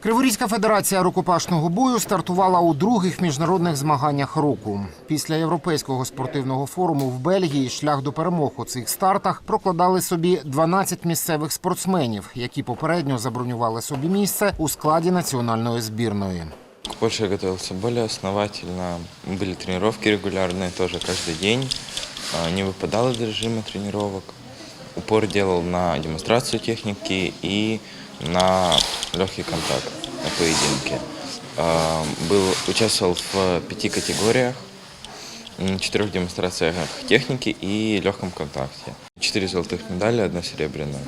Криворізька федерація рукопашного бою стартувала у других міжнародних змаганнях року. Після європейського спортивного форуму в Бельгії шлях до перемог у цих стартах прокладали собі 12 місцевих спортсменів, які попередньо забронювали собі місце у складі національної збірної. К Польше я готовился более основательно. Были тренировки регулярные тоже каждый день. А, Не выпадал из режима тренировок. Упор делал на демонстрацию техники и на легкий контакт, на поединке. А, Был, участвовал в пяти категориях, четырех демонстрациях техники и легком контакте. Четыре золотых медали, одна серебряная.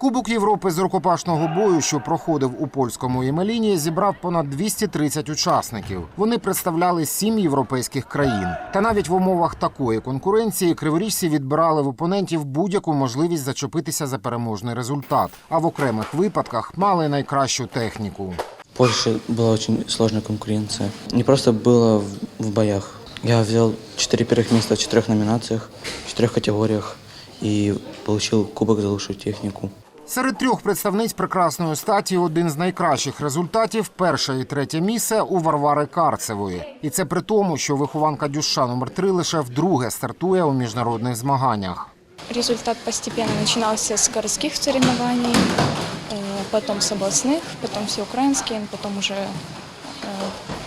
Кубок Європи з рукопашного бою, що проходив у польському Ємеліні, зібрав понад 230 учасників. Вони представляли сім європейських країн. Та навіть в умовах такої конкуренції криворіжці відбирали в опонентів будь-яку можливість зачепитися за переможний результат, а в окремих випадках мали найкращу техніку. В Польше была очень сложная конкуренция. Не просто было в, в боях. Я взял четыре первых места в четырех номинациях, в четырех категориях и получил кубок за лучшую технику. Серед трьох представниць прекрасної статі один з найкращих результатів перше і третє місце у Варвари Карцевої. І це при тому, що вихованка Дюша номер 3 лише вдруге стартує у міжнародних змаганнях. Результат постепенно начинался с городских соревнований, э, потом с областных, потом всеукраинские, потом уже э,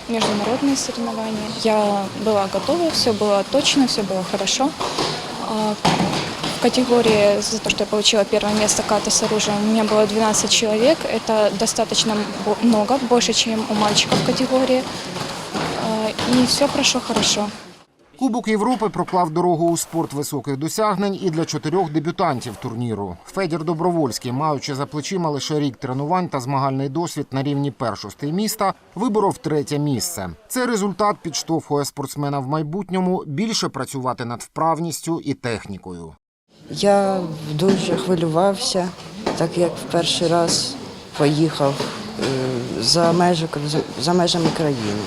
международные соревнования. Я была готова, все было точно, все было хорошо. Категории за то, что я получила первое место ката с оружием, у меня было 12 человек. Это достаточно много, больше, чем у мальчиков в категории. И все прошло хорошо. Кубок Європи проклав дорогу у спорт високих досягнень і для чотирьох дебютантів турніру. Федір Добровольський, маючи за плечима лише рік тренувань та змагальний досвід на рівні першостей міста, виборов третє місце. Цей результат підштовхує спортсмена в майбутньому більше працювати над вправністю і технікою. Я дуже хвилювався, так як в перший раз поїхав е, за, межі, за межами країни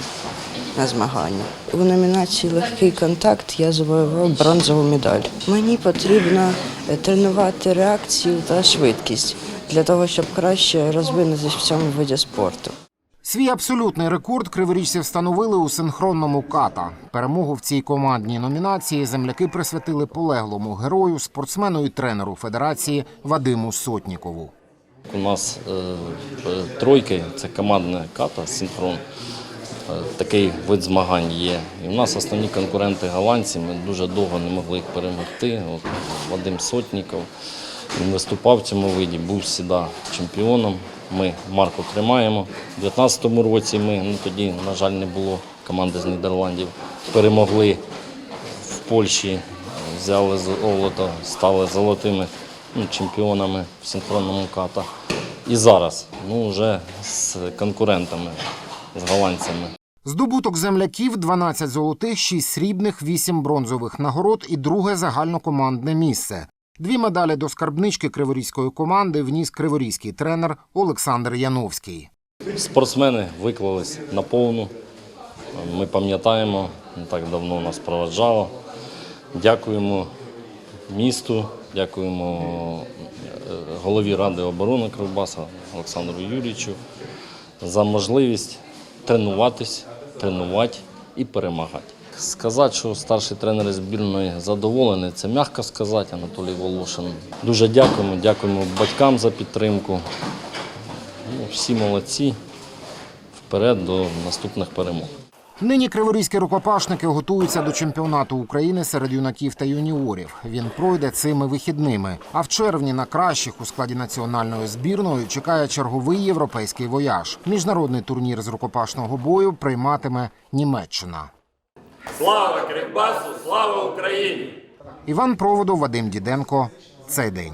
на змагання. У номінації Легкий контакт я завоював бронзову медаль. Мені потрібно е, тренувати реакцію та швидкість для того, щоб краще розвинутися в цьому виді спорту. Свій абсолютний рекорд криворіжці встановили у синхронному ката. Перемогу в цій командній номінації земляки присвятили полеглому герою, спортсмену і тренеру федерації Вадиму Сотнікову. У нас е, тройки це командна ката, синхрон. Е, Такий вид змагань є. І у нас основні конкуренти голландці. Ми дуже довго не могли їх перемогти. От Вадим Сотніков. Він виступав в цьому виді, був завжди чемпіоном. Ми марку тримаємо. У 2019 році ми, ну тоді, на жаль, не було команди з Нідерландів. Перемогли в Польщі, взяли золото, стали золотими ну, чемпіонами в синхронному ката. І зараз ну, вже з конкурентами, з голландцями. Здобуток земляків 12 золотих, 6 срібних, 8 бронзових нагород і друге загальнокомандне місце. Дві медалі до скарбнички криворізької команди вніс криворізький тренер Олександр Яновський. Спортсмени виклались на повну. Ми пам'ятаємо, так давно нас проведжало. Дякуємо місту, дякуємо е, голові Ради оборони Кривбаса Олександру Юрійовичу за можливість тренуватись, тренувати і перемагати. Сказати, що старший тренер збірної задоволений, це м'яко сказати, Анатолій Волошин. Дуже дякуємо, дякуємо батькам за підтримку. Ну, всі молодці. Вперед до наступних перемог. Нині криворізькі рукопашники готуються до чемпіонату України серед юнаків та юніорів. Він пройде цими вихідними. А в червні на кращих у складі національної збірної чекає черговий європейський вояж. Міжнародний турнір з рукопашного бою прийматиме Німеччина. Слава Кривбасу, слава Україні! Іван Проводов, Вадим Діденко. Цей день.